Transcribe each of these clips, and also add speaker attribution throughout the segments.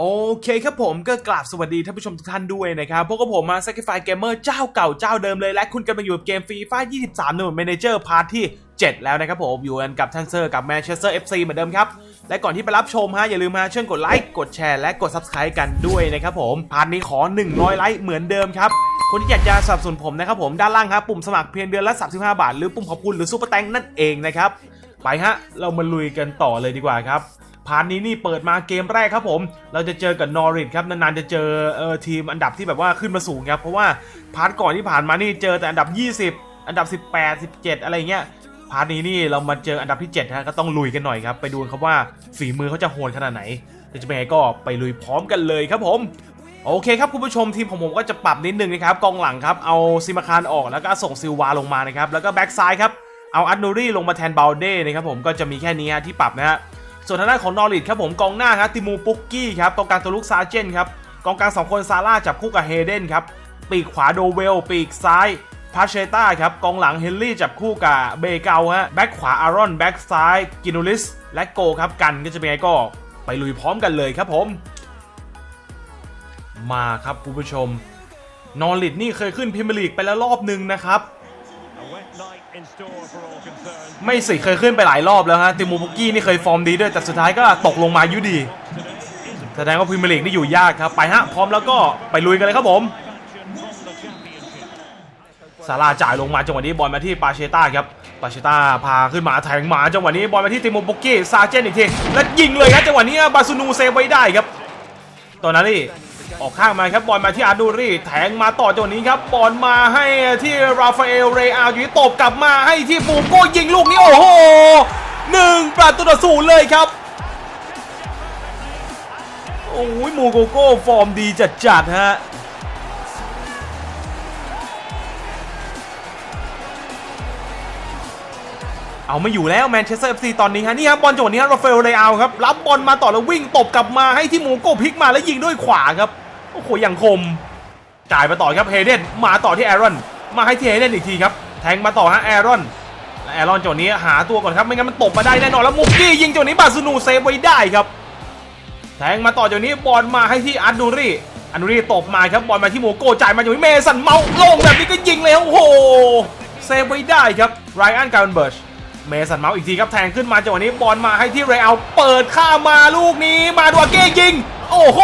Speaker 1: โอเคครับผมก็กราบสวัสดีท่านผู้ชมทุกท่านด้วยนะครับพวกกับผมมา Sacrifice Gamer เจ้าเก่าเจ้าเดิมเลย และคุณกำลังอยู่กับเกมฟรีฟ้า23 หน่วย Manager พาร์ทที่ 7 แล้วนะครับผม อยู่กันกับทันเซอร์กับ Manchester FC เหมือนเดิมครับ และก่อนที่ไปรับชมฮะอย่าลืมฮะช่วยกดไลค์กดแชร์และกด Subscribe กันด้วยนะครับผมพาร์ทนี้ขอ 100 ไลค์เหมือนเดิมครับคนที่อยากจะสนับสนุนผมนะครับผมด้านล่างครับปุ่มสมัครเพียงเดือนละ 35 บาท หรือปุ่มขอบคุณหรือซูเปอร์แตงนั่นเองนะครับไปฮะเรามาลุยกันต่อเลยดีกว่าครับ พาร์ทนี้นี่เปิดมาเกมแรกครับผม เราจะเจอกับนอริทครับนานๆจะเจอเออทีมอันดับที่แบบว่าขึ้นมาสูงครับเพราะว่าพาร์ทก่อนที่ผ่านมานี่เจอแต่อันดับ 20 อันดับ 18 17 อะไรเงี้ยพาร์ทนี้นี่เรามาเจออันดับที่7ฮะก็ต้องลุยกันหน่อยครับไปดูนครับว่าฝีมือเขาจะโหดขนาดไหนแต่จะเป็นไงก็ไปลุยพร้อมกันเลยครับผมโอเคครับคุณผู้ชมทีมของผมก็จะปรับนิดนึงนะครับกองหลังครับเอาซิมาคารออกแล้วก็ส่งซิลวาลงมานะครับแล้วก็แบ็กซ้ายครับเอาอัตโนรี่ลงมาแทนบาลเด้นะครับผมก็จะมีแค่นี้ฮะที่ปรับนะฮะ ส่วนทางด้านของนอริทครับผมกองหน้าครับติมูปุกกี้ครับกองกลางตัวลุกซาเจนครับกองกลางสองคนซาร่าจับคู่กับเฮเดนครับปีกขวาโดเวล ปีกซ้ายพาเชต้าครับกองหลังเฮนรี่จับคู่กับเบเกาฮะแบ็กขวาอารอนแบ็กซ้ายกินูลิสและโกครับกันก็จะเป็นไงก็ไปลุยพร้อมกันเลยครับผม มาครับคุณผู้ชมนอริดนี่เคยขึ้นพรีเมียร์ลีกไปแล้วรอบหนึ่งนะครับ ไม่สิเคยขึ้นไปหลายรอบแล้วฮะติมูบุกี้นี่เคยฟอร์มดีด้วยแต่สุดท้ายก็ตกลงมาอยู่ดีแสดงว่าพรีเมียร์ลีกนี่อยู่ยากครับ ไปฮะ พร้อมแล้วก็ไปลุยกันเลยครับผมซาร่าจ่ายลงมาจังหวะนี้บอลมาที่ปาเชต้าครับปาเชต้าพาขึ้นมาแทงมาจังหวะนี้บอลมาที่ติมูบุกี้ซาเจนอีกทีแล้วยิงเลยครับจังหวะนี้บาซูนูเซฟไว้ได้ครับตอนนั้นนี่ ออกข้างมาครับบอลมาที่อาร์ดูรี่แทงมาต่อจังหวะนี้ครับบอลมาให้ที่ราฟาเอลเรอาลอยู่ที่ตบกลับมาให้ที่บูโก้ยิงลูกนี้โอ้โหหนึ่งประตูต่อศูนย์เลยครับโอ้ยมูโกโก้ฟอร์มดีจัดๆฮะเอาไม่อยู่แล้วแมนเชสเตอร์เอฟซีตอนนี้ฮะนี่ครับบอลจังหวะนี้ฮะราฟาเอลเรอาลครับ รับบอลมาต่อแล้ววิ่งตบกลับมาให้ที่มูโก้พลิกมาแล้วยิงด้วยขวาครับ โอ้โหอย่างคม จ่ายมาต่อครับเฮเดนมาต่อที่แอรอน มาให้ที่เฮเดนอีกทีครับ แทงมาต่อฮะแอรอนแอรอนจังหวะนี้หาตัวก่อนครับไม่งั้นมันตบมาได้แน่นอนแล้วมุกกี้ยิงจังหวะนี้บาซูนูเซฟไว้ได้ครับแทงมาต่อจากนี้บอลมาให้ที่อันดูรี่อันดูรี่ตบมาครับบอลมาที่โมโก้จ่ายมาจากนี้เมสันเมาลงแบบนี้ก็ยิงเลยโอ้โหเซฟไว้ได้ครับไรอันการ์เบิร์ชเมสันเมาอีกทีครับแทงขึ้นมาจังหวะนี้บอลมาให้ที่เรอัลเปิดข้ามมาลูกนี้มาดูอาเก้ยิง โอ้โห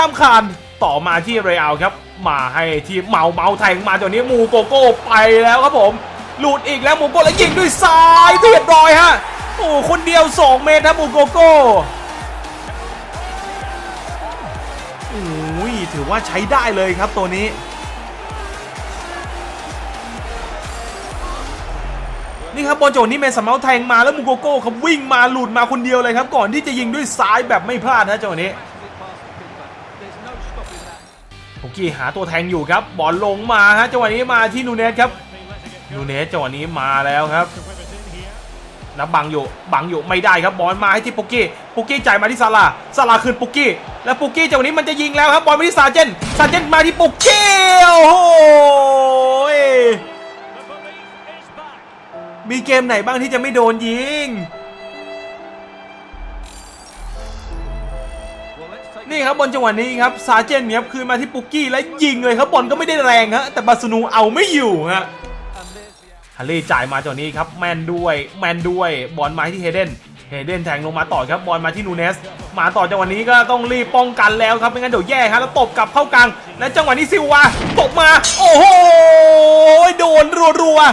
Speaker 1: ข้ามคานต่อมาที่เรอัลครับ มาให้ที่เมาเมาแทงมาจังหวะนี้มูโกโก้ไปแล้วครับผม หลุดอีกแล้วมูโกแล้วยิงด้วยซ้ายเรียบร้อยฮะโอ้คนเดียว 2 เมตรครับมูโกโก้โอ้ยถือว่าใช้ได้เลยครับตัวนี้ นี่ครับบอลโจนี่เมสเมาส์แทงมาแล้วมูโกโก้เขาวิ่งมาหลุดมาคนเดียวเลยครับ ก่อนที่จะยิงด้วยซ้ายแบบไม่พลาดนะจังหวะนี้ ปุกกี้หาตัวแทงอยู่ครับบอลลงมาฮะจังหวะนี้มาที่นูเนสครับนูเนสจังหวะนี้มาแล้วครับแล้วบังอยู่บังอยู่ไม่ได้ครับบอลมาให้ที่ปุกกี้ปุกกี้จ่ายมาที่ซาลาซาลาคืนปุกกี้แล้วปุกกี้จังหวะนี้มันจะยิงแล้วครับบอลมาที่ซาเจนซาเจนมาที่ปุกกี้โอ้โหมีเกมไหนบ้างที่จะไม่โดนยิง นี่ครับบอลจังหวะนี้ครับซาเจนครับคืนมาที่ปุกกี้และยิงเลยครับบอลก็ไม่ได้แรงฮะแต่บาสนูเอาไม่อยู่ฮะฮันลี่จ่ายมาจังหวะนี้ครับแมนด้วยแมนด้วยบอลมาที่เฮเดนเฮเดนแทงลงมาต่อครับบอลมาที่นูเนส มาต่อจังหวะนี้ก็ต้องรีบป้องกันแล้วครับไม่งั้นเดี๋ยวแย่ฮะแล้วตบกลับเข้ากลางและจังหวะนี้ซิลวาตบมา โอ้โหโดนรัวๆ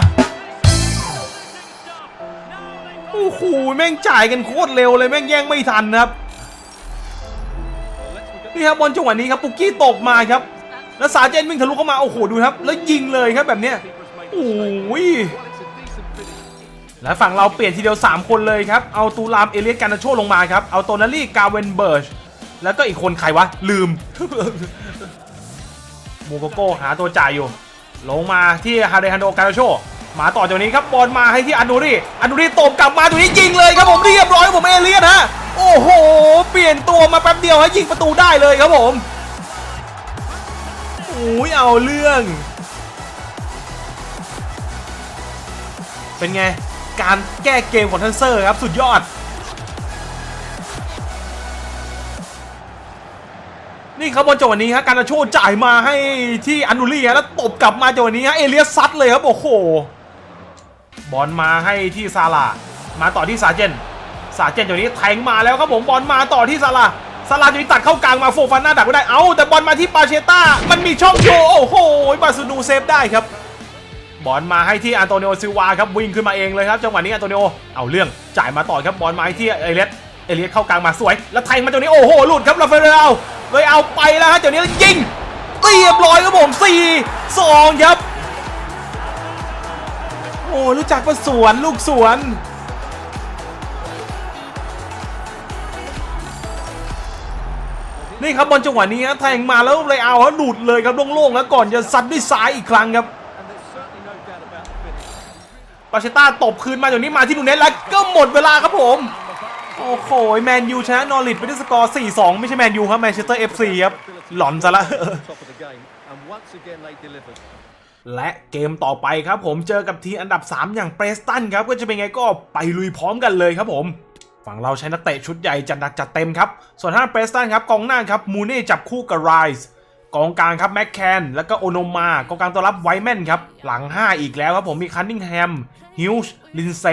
Speaker 1: โอ้โหแม่งจ่ายกันโคตรเร็วเลยแม่งแย่งไม่ทันครับ นี่ครับบอลจังหวะนี้ครับปุกกี้ตบมาครับ แล้วสาเจนวิ่งทะลุเข้ามาโอ้โหดูครับ แล้วยิงเลยครับแบบเนี้ยโอ้ยและฝั่งเราเปลี่ยนทีเดียว 3 คนเลยครับ เอาตูรามเอเลียสการนาโชลงมาครับ เอาโตนารี่กาเวนเบิร์ช แล้วก็อีกคนใครวะ ลืม มูโกโก้หาตัวจ่ายอยู่ ลงมาที่ฮาเรฮันโดการาโช มาต่อจากนี้ครับบอลมาให้ที่อานูรีอานูรีตบกลับมาตรงนี้ยิงเลยครับผมเรียบร้อยผมเอเลียนฮะ โอ้โห เปลี่ยนตัวมาแป๊บเดียวให้ยิงประตูได้เลยครับผมโอ้ยเอาเรื่อง เป็นไง การแก้เกมของทันเซอร์ครับสุดยอด นี่ครับบอลจังหวะนี้ฮะการนาโชจ่ายมาให้ที่อันนูรี่ฮะแล้วตบกลับมาจังหวะนี้ฮะเอเลียสซัดเลยครับโอ้โหบอลมาให้ที่ซาลามาต่อที่ซาเจน ซาเจนจังหนี้แทงมาแล้วครับผมบอลมาต่อที่ซาลาซาลาจังหนี้ตัดเข้ากลางมาโฟฟาน่าดักไม่ได้ เอ้าแต่บอลมาที่ปาเชต้า มันมีช่องโยโอ้โหบาซูนูเซฟได้ครับ บอลมาให้ที่อันโตนิโอซิวาครับวิ่งขึ้นมาเองเลยครับจังหวะนี้อันโตนิโอเอาเรื่องจ่ายมาต่อครับบอลมาให้ที่เอเลสเอเลสเข้ากลางมาสวย แล้วแทงมาจังหนี้โอ้โหหลุดครับลาเฟเรลเลยเอาไปแล้วฮะจังหวนี้ยิงเรียบร้อยครับผม4 2ครับโอ้รู้จักว่าสวนลูกสวน นี่ครับบอลจังหวะนี้ฮะแทงมาแล้วเลยเอาฮะหลุดเลยครับโล่งๆแล้วก่อนจะซัดด้วยซ้ายอีกครั้งครับปาเชต้าตบคืนมาอย่างนี้มาที่นูเนสแล้วก็หมดเวลาครับผม โอ้โหแมนยูชนะนอริทไปด้วยสกอร์ 4-2 ไม่ใช่แมนยูครับแมนเชสเตอร์เอฟซีครับ หลอนซะละและเกมต่อไปครับผมเจอกับทีมอันดับ 3 อย่างเปรสตันครับ ก็จะเป็นไงก็ไปลุยพร้อมกันเลยครับผม ฝั่งเราใช้นักเตะชุดใหญ่จัดหนักจัดเต็มครับ ส่วนทางเปรสตันครับกองหน้าครับมูเน่จับคู่กับไรส์กองกลางครับแม็กแคนแล้วก็โอโนมากองกลางตัวรับไวแมนครับหลัง 5 อีกแล้วครับผมมีคันนิงแฮมฮิลส์ลินเซ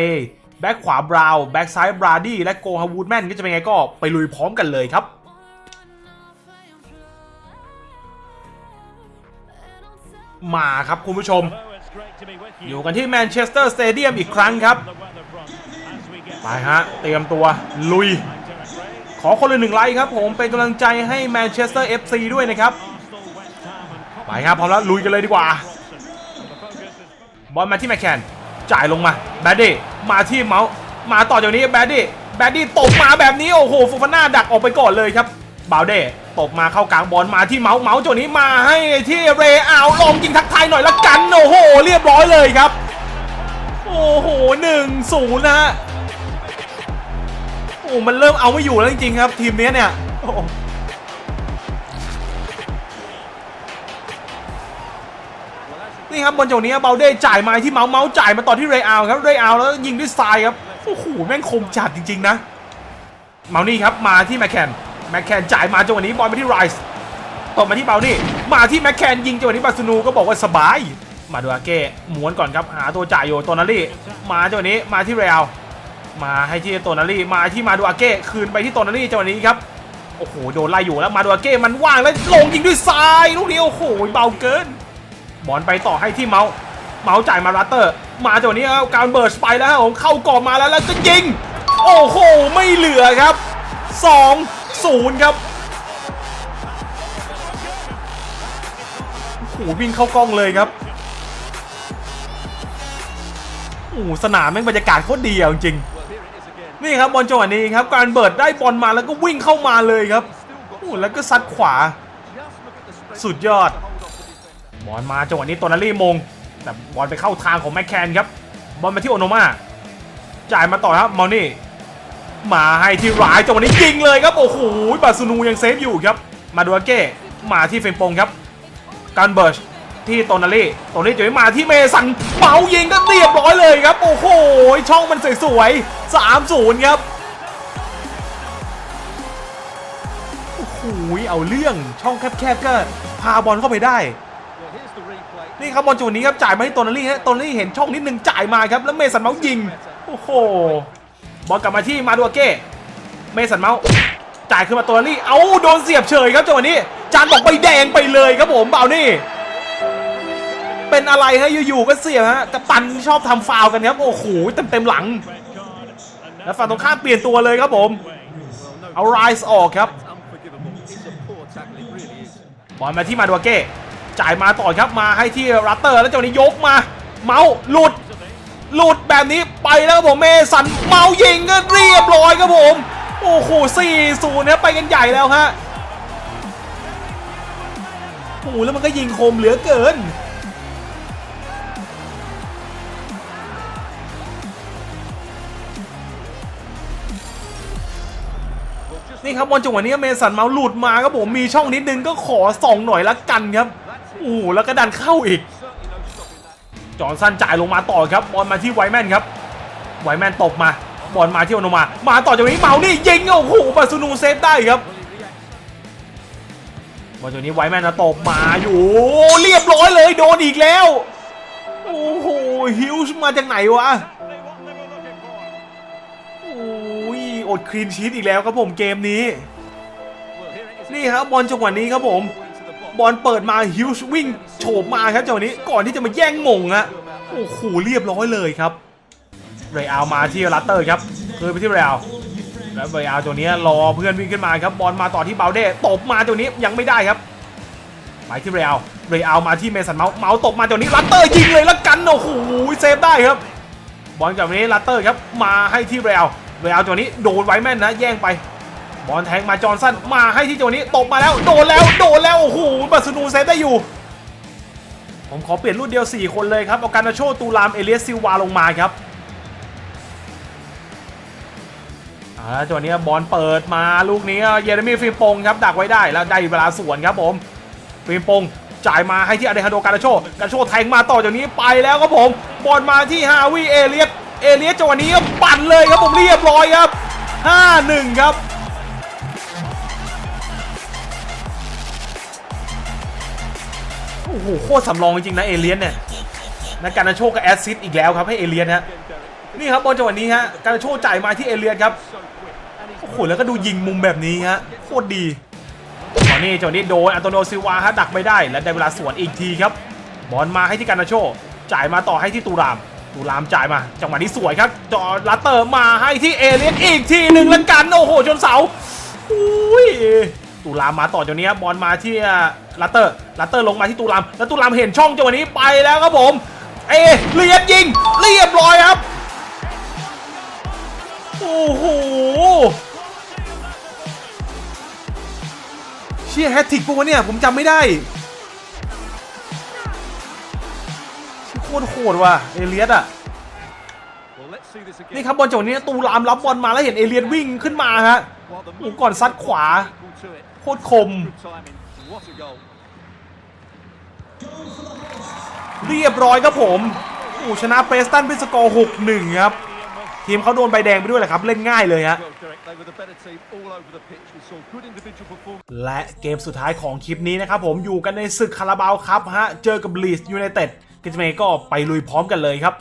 Speaker 1: แบ็กขวาบราวน์แบ็กซ้ายบราดี้และโกฮาวูดแมนก็จะเป็นไงก็ไปลุยพร้อมกันเลยครับมาครับคุณผู้ชม อยู่กันที่แมนเชสเตอร์สเตเดียมอีกครั้งครับ ไปฮะ เตรียมตัวลุย ขอคนละหนึ่งไลค์ครับ ผมเป็นกำลังใจให้แมนเชสเตอร์ FC ด้วยนะครับ ไปครับพร้อมแล้วลุยกันเลยดีกว่า บอลมาที่แมคแคนจ่ายลงมาแบดดี้มาที่เมาส์มาต่อจากนี้แบดดี้แบดดี้ตบมาแบบนี้ โอ้โหฟูฟาน่าดักออกไปก่อนเลยครับบาวเด้ตบมาเข้ากลางบอลมาที่เมาส์เมาส์จนี้มาให้ที่เรอัลลองยิงทักทายหน่อยละกัน โอ้โห เรียบร้อยเลยครับ โอ้โหหนึ่งศูนย์นะ โอ้มันเริ่มเอาไม่อยู่แล้วจริงๆครับ ทีมนี้เนี่ยนี่ครับบอลจังหวะนี้เบลเด้จ่ายมาที่เมาส์เมาส์จ่ายมาต่อที่เรอัลครับเรอัลแล้วยิงด้วยทรายครับโอ้โหแม่งคมจัดจริง ๆ นะเมานี่ครับมาที่แมคแคนแมคแคนจ่ายมาจังหวะนี้บอลมาที่ไรส์ตบมาที่เบลนี่มาที่แมคแคนยิงจังหวะนี้บาซูนูก็บอกว่าสบาย มาดูอาเก้ม้วนก่อนครับหาตัวจ่ายอยู่โตนารี่มาจังหวะนี้มาที่เรอัล มาให้ที่โตนารี่มาที่มาดูอาเก้คืนไปที่โตนารี่จังหวะนี้ครับโอ้โหโดนไล่อยู่แล้วมาดูอาเก้มันว่างแล้วลงยิงด้วยทรายลูกนี้โอ้โหเบาเกินบอลไปต่อให้ที่เมาส์เมาส์จ่ายมารัตเตอร์ มาจากนี้เอาการเบิร์สไปแล้วครับผมเข้ากรอบมาแล้วแล้วก็ยิง โอ้โหไม่เหลือครับ 2 0 ครับโอ้โหวิ่งเข้ากล้องเลยครับโอ้สนามแม่งบรรยากาศโคตรดีอะจริง นี่ครับบอลจังหวะนี้ครับการเบิร์ดได้บอลมาแล้วก็วิ่งเข้ามาเลยครับโอ้แล้วก็ซัดขวา สุดยอดบอลมาจังหวะนี้โตนารี่มง แต่บอลไปเข้าทางของแมคแคนครับบอลมาที่โอโนมาจ่ายมาต่อครับมอลนี่มาให้ที่ร้ายจังหวะนี้ยิงเลยครับโอ้โหบาซูนูยังเซฟอยู่ครับ มาดูอาเก้มาที่เฟรมปงครับการเบิร์ช ที่โตนารี่โตนารี่จะมาที่เมสันเป่ายิงก็เรียบร้อยเลยครับ โอ้โห ช่องมันสวยๆ3-0ครับ โอ้โห เอาเรื่องช่องแคบๆก็พาบอลเข้าไปได้ นี่ครับบอลจุดนี้ครับจ่ายมาให้โตนารี่ฮะโตนารี่เห็นช่องนิดนึงจ่ายมาครับ แล้วเมสันเมาส์ยิง โอ้โห บอลกลับมาที่มาดูอาเก้ เมสันเมาส์จ่ายขึ้นมาโตนารี่ เอาโดนเสียบเฉยครับจังหวะนี้ จานบอกใบแดงไปเลยครับผมเบานี่ เป็นอะไรฮะอยู่ๆก็เสียฮะกัปตันชอบทำฟาวกันครับโอ้โหเต็มๆหลัง แล้วฝั่งตรงข้ามเปลี่ยนตัวเลยครับผม เอาไรส์ออกครับบอลมาที่มาดูอาเก้จ่ายมาต่อครับมาให้ที่รัตเตอร์ แล้วจังหนี้ยกมา เมาส์หลุด หลุดแบบนี้ไปแล้วครับผมเมสันเมาส์ยิงก็เรียบร้อยครับผม โอ้โห4-0นะไปกันใหญ่แล้วฮะโอ้โหแล้วมันก็ยิงคมเหลือเกิน นี่ครับบอลจังหวะนี้เมสันเมาหลุดมาครับผมมีช่องนิดนึงก็ขอส่องหน่อยละกันครับโอ้แล้วก็ดันเข้าอีก จอห์นสันจ่ายลงมาต่อครับบอลมาที่ไวแมนครับไวแมนตบมาบอลมาที่อโนมา มาต่อจากนี้เมานี่ยิงโอ้โหบาซูนูเซฟได้ครับวันนี้ไวแมนนะตบมาอยู่เรียบร้อยเลยโดนอีกแล้ว โอ้โหฮิวส์มาจากไหนวะ ดคลีนชีตอีกแล้วครับผมเกมนี้ นี่ครับบอลจังหวะนี้ครับผม บอลเปิดมาฮิวส์วิ่งโฉบมาครับจังหวะนี้ก่อนที่จะมาแย่งมงฮะโอ้โหเรียบร้อยเลยครับเรอัลมาที่ลัตเตอร์ครับคืนไปที่เรอัลแล้วเรอัลตัวนี้รอเพื่อนวิ่งขึ้นมาครับบอลมาต่อที่เบลเด้ตบมาตัวนี้ยังไม่ได้ครับไปที่เรอัลเรอัลมาที่เมสันเมาส์เมาส์ตบมาตัวนี้ลัตเตอร์ยิงเลยแล้วกันโอ้โหเซฟได้ครับบอลจากนี้ลัตเตอร์ครับมาให้ที่เรอัล เรอัลตัวนี้โดนไว้แม่นนะ แย่งไปบอลแทงมาจอร์นสันมาให้ที่ตัวนี้ตบมาแล้วโดนแล้วโดนแล้วโอ้โหบัสนูเซฟได้อยู่ ผมขอเปลี่ยนรุ่นเดียว 4 คนเลยครับเอาการนาโชตูรามเอเลียสซิลวาลงมาครับอ่าจังหวะนี้บอลเปิดมาลูกนี้เยเรมีฟิมปงครับดักไว้ได้แล้วได้เวลาสวนครับผมฟิมปงจ่ายมาให้ที่อเดฮาโดการาโชการาโชแทงมาต่อจากนี้ไปแล้วครับผมบอลมาที่ฮาวิเอเลียส เอเลียสจังหวะนี้ปั่นเลยครับผมเรียบร้อยครับ 5-1 ครับโอ้โหโคตรสำรองจริงๆนะเอเลียนเนี่ยนักการนาโชกับแอสซิสต์อีกแล้วครับให้เอเลียนฮะนี่ครับบอลจังหวะนี้ฮะการนาโชจ่ายมาที่เอเลียนครับโอ้โหแล้วก็ดูยิงมุมแบบนี้ฮะโคตรดีตอนนี้จังหวะนี้โดนอันโตโนซิวาฮะดักไม่ได้และได้เวลาสวนอีกทีครับบอลมาให้ที่การนาโชจ่ายมาต่อให้ที่ตูราม ตูรามจ่ายมา จังหวะนี้สวยครับจอลัตเตอร์มาให้ที่เอเลียนอีกทีหนึ่งแล้วกัน โอ้โหชนเสาอุ้ยตูรามมาต่อจากนี้บบอลมาที่ลัตเตอร์ลัตเตอร์ลงมาที่ตูราม แล้วตูรามเห็นช่องจังหวะนี้ไปแล้วครับผม เอเลียนยิงเรียบร้อยครับ โอ้โหเชี่ยแฮตติกปะวะเนี่ยผมจำไม่ได้ ตรโหดว่ะเอเลียสอะนี่ครับบอลจังหวะนี้ตูรามรับบอลมาแล้วเห็นเอเลียดวิ่งขึ้นมาฮะโอ้ก่อนซัดขวาโคตรคม เรียบร้อยครับผมโอ้ชนะเปสตันเป็นสกอร์ 6-1 ครับ ทีมเขาโดนใบแดงไปด้วยแหละครับ เล่นง่ายเลยฮะ
Speaker 2: Well, Derek, they were the better team all over the pitch. We saw good individual performance.
Speaker 1: และเกมสุดท้ายของคลิปนี้นะครับผมอยู่กันในศึกคาราบาวครับฮะเจอกับลีสยูไนเต็ดกิจเมก็ไปลุยพร้อมกันเลยครับ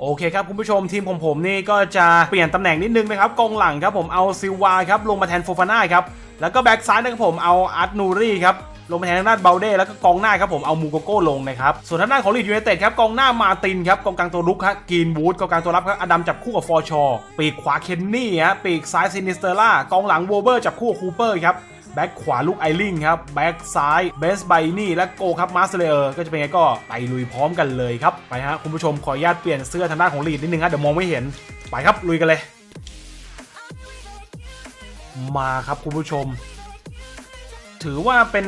Speaker 1: โอเคครับคุณผู้ชมทีมของผมนี่ก็จะเปลี่ยนตำแหน่งนิดนึงนะครับกองหลังครับผมเอาซิลวาครับลงมาแทนโฟฟาน่าครับแล้วก็แบ็กซ้ายนะครับผมเอาอาร์ตนูรี่ครับ ลงมาแทนทางด้านเบลเด้แล้วก็กองหน้าครับผมเอามูโกโก้ลงนะครับส่วนทางด้านของลีดยูไนเต็ดครับกองหน้ามาตินครับกองกลางตัวรุกครับกีนวูดกองกลางตัวรับครับอดัมจับคู่กับฟอร์ชอปีกขวาเคนนี่ฮะปีกซ้ายซินิสเตอร่ากองหลังโวเบอร์จับคู่กับคูเปอร์ครับแบ็คขวาลูกไอริงครับ แบ็คซ้ายเบสไบนี่และโกครับมาสเลอร์ก็จะเป็นไงก็ไปลุยพร้อมกันเลยครับ ไปฮะ คุณผู้ชมขออนุญาตเปลี่ยนเสื้อทางด้านของลีดนิดนึงฮะเดี๋ยวมองไม่เห็น ไปครับ ลุยกันเลย มาครับคุณผู้ชม ถือว่าเป็น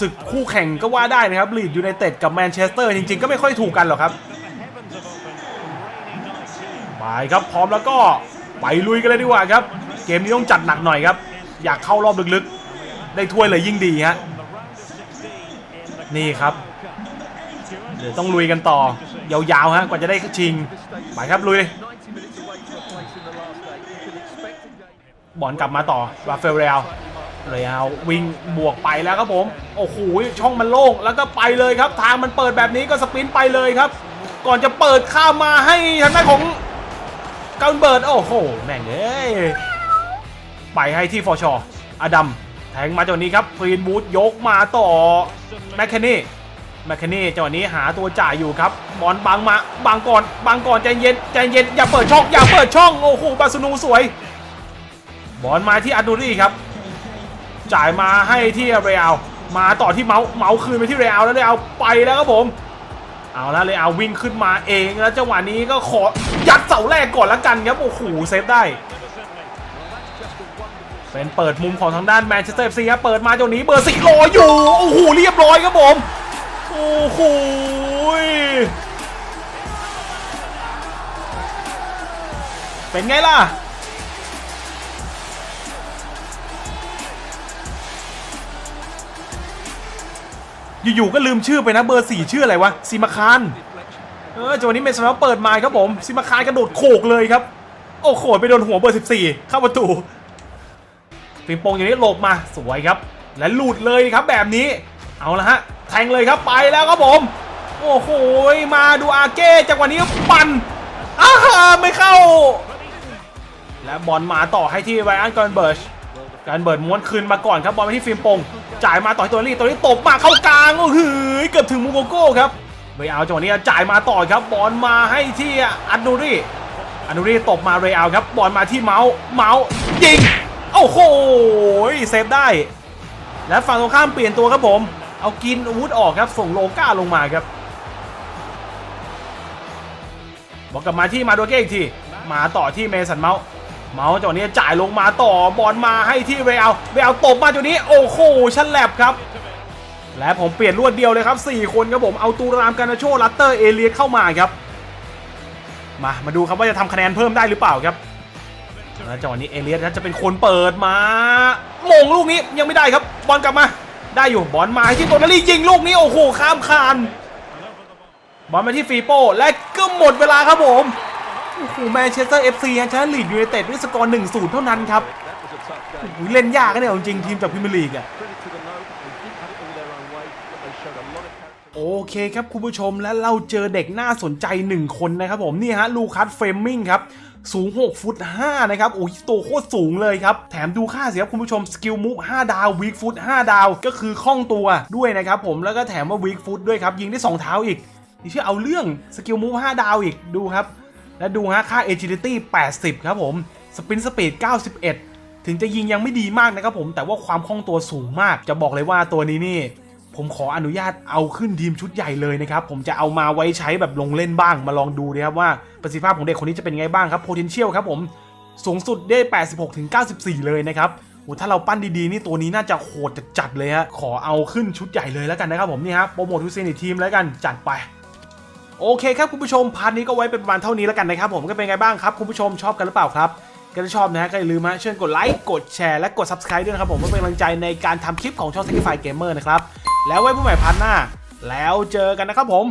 Speaker 1: ศึกคู่แข่งก็ว่าได้นะครับลีดยูไนเต็ดกับแมนเชสเตอร์จริงๆ ก็ไม่ค่อยถูกกันหรอกครับไปครับพร้อมแล้วก็ไปลุยกันเลยดีกว่าครับ เกมนี้ต้องจัดหนักหน่อยครับ อยากเข้ารอบลึกๆ ได้ถ้วยเลยยิ่งดีฮะนี่ครับเดี๋ยวต้องลุยกันต่อยาวๆฮะกว่าจะได้ชิงไปครับลุยบอลกลับมาต่อราฟาเอล เรียลเรียลวิ่งบวกไปแล้วครับผม โอ้โหช่องมันโล่งแล้วก็ไปเลยครับ ทางมันเปิดแบบนี้ก็สปรินต์ไปเลยครับ ก่อนจะเปิดข้ามมาให้ทางด้านของกาลเบิร์ดโอ้โหแม่งเอ้ยไปให้ที่ฟอร์ชออดัมแทงมาจังหวะนี้ครับฟรีนบูธยกมาต่อแมคเคนนี่แมคเคนนี่จังหวะนี้หาตัวจ่ายอยู่ครับบอลบังมาบังก่อนบังก่อนใจเย็นใจเย็นอย่าเปิดช่องอย่าเปิดช่องโอ้โหบาสนูสวย บอลมาที่อาดูรี่ครับ จ่ายมาให้ที่เรอัลมาต่อที่เมาส์เมาส์คืนไปที่เรอัลแล้วเรอัลไปแล้วครับผมเอาแล้วเรอัลวิ่งขึ้นมาเองแล้วจังหวะนี้ก็ขอยัดเสาแรกก่อนละกันครับโอ้โหเซฟได้เป็นเปิดมุมของทางด้านแมนเชสเตอร์เอฟซีครับเปิดมาจนนี้เบอร์สี่รออยู่โอ้โหเรียบร้อยครับผมโอ้โหเป็นไงล่ะ อยู่ๆก็ลืมชื่อไปนะเบอร์สี่ชื่ออะไรวะซิมาคารเออจังหวะนี้เมสันเปิดมาครับผมซิมาคารกระโดดโขกเลยครับ โอ้โหไปโดนหัวเบอร์ 14 เข้าประตูปิงปองอย่างนี้หลบมาสวยครับ และหลุดเลยครับแบบนี้ เอาละฮะแทงเลยครับไปแล้วครับผม โอ้โหมาดูอาเก้จังหวะนี้ปั่นอ้าไม่เข้า และบอลมาต่อให้ที่ไวอันกอนเบิร์ช การเบิดม้วนคืนมาก่อนครับบอลไปที่ฟิล์มปงจ่ายมาต่อตัวนี้ตัวนี้ตบมาเข้ากลางโอ้โหเกือบถึงมูโกโก้ครับเรอัลจังหวะนี้จ่ายมาต่อครับบอลมาให้ที่อันนูรี่อันนูรี่ตบมาเรอัลครับบอลมาที่เมาส์เมาส์ยิงโอ้โหเซฟได้ และฝั่งตรงข้ามเปลี่ยนตัวครับผม เอากินอาวุธออกครับส่งโลก้าลงมาครับบอกกลับมาที่มาโดเก้อีกทีมาต่อที่เมสันเมาส์ เมาส์จังหวะนี้จ่ายลงมาต่อบอลมาให้ที่เรอัลเรอัลตบมาจังหวะนี้โอ้โหชันแลบครับและผมเปลี่ยนรวดเดียวเลยครับ 4 คนครับผมเอาตูรามกานาโชลัตเตอร์เอเลียเข้ามาครับ มามาดูครับว่าจะทำคะแนนเพิ่มได้หรือเปล่าครับแล้วจังหวะนี้เอเลียสจะเป็นคนเปิดมามงลูกนี้ยังไม่ได้ครับ บอลกลับมา ได้อยู่บอลมาให้ที่โตนาลียิงลูกนี้โอ้โหข้ามคานบอลมาที่ฟีโป้และก็หมดเวลาครับผม โอ้โหแมนเชสเตอร์เอฟซีชนะลีดยูไนเต็ดด้วยสกอร์1-0เท่านั้นครับโอ้โหเล่นยากนะเนี่ยจริงทีมจากพรีเมียร์ลีกอะโอเคครับคุณผู้ชมและเราเจอเด็กน่าสนใจ 1 คนนะครับผมนี่ฮะลูคัสเฟรมมิงครับสูง 6 ฟุต 5 นะครับ โอ้ยตัวโคตรสูงเลยครับ แถมดูค่าเสิครับคุณผู้ชม สกิลมูฟ5ดาววีคฟุต 5 ดาว ก็คือคล่องตัวด้วยนะครับผม แล้วก็แถมว่าวีคฟุตด้วยครับ ยิงได้ 2 เท้าอีกนี่เชื่อเอาเรื่อง สกิลมูฟ5ดาวอีก ดูครับ และดูฮะค่า agility 80 ครับผมสปินสปีด 91 ถึงจะยิงยังไม่ดีมากนะครับผมแต่ว่าความคล่องตัวสูงมาก จะบอกเลยว่าตัวนี้นี่ ผมขออนุญาตเอาขึ้นทีมชุดใหญ่เลยนะครับ ผมจะเอามาไว้ใช้แบบลงเล่นบ้างมาลองดูนะครับว่าประสิทธิภาพของเด็กคนนี้จะเป็นไงบ้างครับ potential ครับผมสูงสุดได้ 86 ถึง 94 เลยนะครับโอ้ถ้าเราปั้นดีๆ นี่ตัวนี้น่าจะโหดจัดๆเลยฮะขอเอาขึ้นชุดใหญ่เลยแล้วกันนะครับผมนี่ฮะโปรโมททูเซนิทีมแล้วกันจัดไป โอเคครับคุณผู้ชมพาร์ทนี้ก็ไว้เป็นประมาณเท่านี้แล้วกันนะครับผมก็เป็นไงบ้างครับคุณผู้ชมชอบกันหรือเปล่าครับก็ถ้าชอบนะฮะก็อย่าลืมฮะเชิญกดไลค์กดแชร์และกด subscribe ด้วยนะครับผมเพื่อเป็นกำลังใจในการทำคลิปของช่อง Sacrifice Gamer นะครับแล้วไว้พบใหม่พาร์ทหน้า แล้วเจอกันนะครับผม